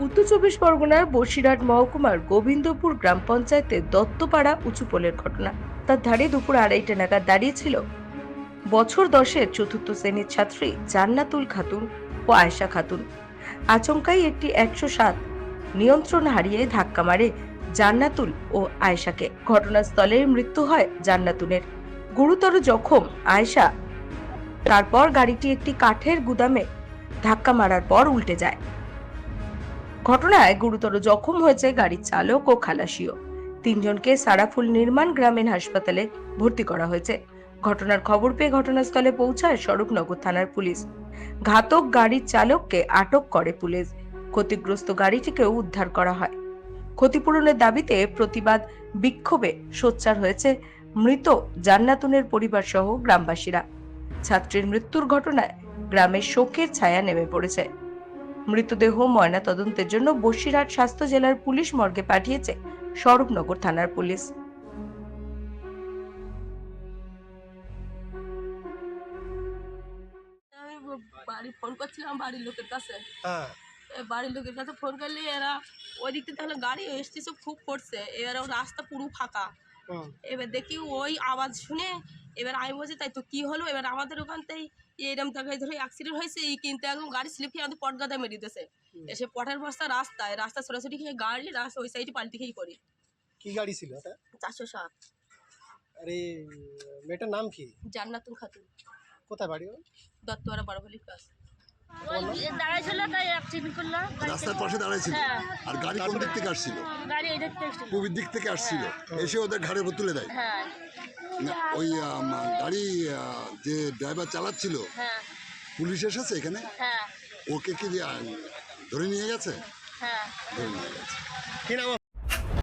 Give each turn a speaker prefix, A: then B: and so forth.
A: উত্তর চব্বিশ পরগনার বসিরহাট মহকুমার গোবিন্দপুর গ্রাম পঞ্চায়েতের দত্তপাড়া উঁচু উঁচুপোলের ঘটনা। তার ধারে দুপুর আড়াইটা নাগাদ দাঁড়িয়েছিল বছর দশের চতুর্থ শ্রেণির ছাত্রী জান্নাতুল খাতুন ও আয়েশা খাতুন। আচমকাই একটি একশো সাত নিয়ন্ত্রণ হারিয়ে ধাক্কা মারে জান্নাতুল ও আয়েশাকে। ঘটনাস্থলে মৃত্যু হয় জান্নাতুলের। গুরুতর জখম আয়েশা। তারপর গাড়িটি একটি কাঠের গুদামে ধাক্কা মারার পর উল্টে যায়। ঘটনায় গুরুতর জখম হয়েছে গাড়ির চালক ও খালাসিও। তিনজনকে সারাফুল নির্মাণ গ্রামীণ হাসপাতালে ভর্তি করা হয়েছে। ঘটনার খবর পেয়ে ঘটনাস্থলে পৌঁছায় স্বরূপনগর থানার পুলিশ। ঘাতক গাড়ির চালককে আটক করে পুলিশ। ক্ষতিগ্রস্ত গাড়িটিকেও উদ্ধার করা হয়। ক্ষতিপূরণের দাবিতে প্রতিবাদ বিক্ষোভে সোচ্চার হয়েছে মৃত জান্নাতুনের পরিবার সহ গ্রামবাসীরা। ছাত্রীর মৃত্যুর ঘটনায় গ্রামে শোকের ছায়া নেমে পড়েছে। মৃতদেহ ময়না তদন্তের জন্য বসিরহাট স্বাস্থ্য জেলার পুলিশ মর্গে পাঠিয়েছে স্বরূপনগর থানার পুলিশ।
B: বাড়ি ফোন করছিলাম বাড়ির লোকের কাছে।
C: হ্যাঁ।
B: বাড়ির লোকের কাছে ফোন করলে এরা ওই দিক থেকে তাহলে গাড়ি এসতেছে খুব করছে। এবার ও রাস্তা পুরো ফাঁকা। এবার দেখি ওই আওয়াজ শুনে এবার আমি বলছি তাই তো কি হলো? এবার আমাদের ওখানতেই এরকম জায়গায় ধরে অ্যাক্সিডেন্ট হয়েছে এই কিন্তু একদম গাড়ি স্লিপ খেয়ে আমাদের পটগাদা মেরে দিতেছে এসে পটের বস্তা রাস্তায় রাস্তা ছোটাছুটি খেয়ে গাড়ি রাস্তা ওই সাইডে পাল্টি খেয়ে করি
C: কি গাড়ি ছিল ওটা?
B: চারশো সাত।
C: আরে মেয়েটার নাম কি?
B: জান্নাতুল খাতুন।
C: কোথায় বাড়ি?
B: দত্তওয়ারা বড়ভলির কাছে
D: দাঁড়াইছিল তাই করল
E: রাস্তার পাশে দাঁড়াইছিল।
D: হ্যাঁ।
E: আর গাড়ি কোন দিক থেকে আসছিল?
D: গাড়ি এই
E: দিক থেকে আসছিল। এসে ওদের ঘাড়ে উপর তুলে দেয়।
D: হ্যাঁ।
E: না, ওই গাড়ি যে ড্রাইভার চালাচ্ছিল
D: হ্যাঁ।
E: পুলিশ এসেছে এখানে?
D: হ্যাঁ।
E: ওকে কি ধরে নিয়ে গেছে?
D: হ্যাঁ।
E: ধরে নিয়ে গেছে।
C: কি নাম